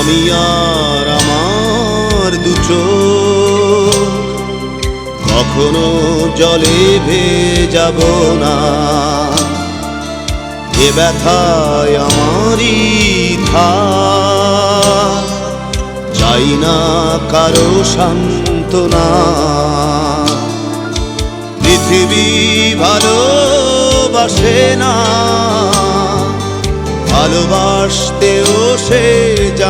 আমি আর আমার দু চোখ। কখনো জলে ভেজাব না। এ ব্যথায় আমারই থা। চাই না কারও সান্ত্বনা। পৃথিবী ভালোবাসে না। ভালোবাসতেও সে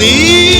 diz.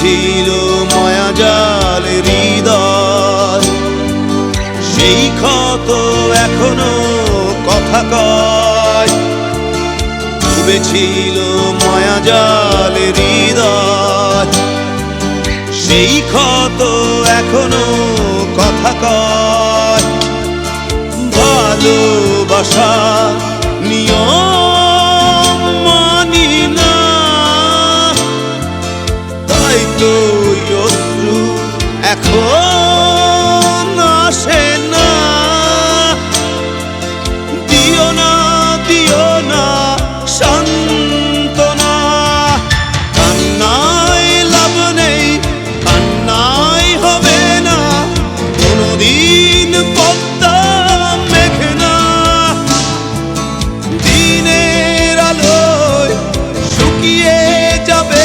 ডুবেছিল মায়াজাল হৃদয়। সেই ক্ষত এখনও কথা কয়। ডুবেছিল মায়াজাল হৃদয়। সেই ক্ষত এখনও কথা কয়। ভালোবাসা নিয়ম jump in.